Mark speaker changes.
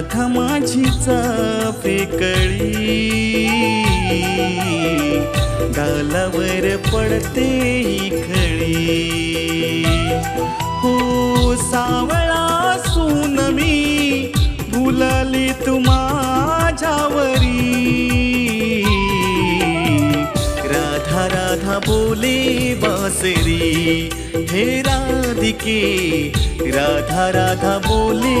Speaker 1: राधा माझी चाफे कळी गालावर पडते खळी. हो सावळा सून मी भुलाली तू माझ्यावरी. राधा राधा बोले बासरी हे राधिके. राधा राधा बोले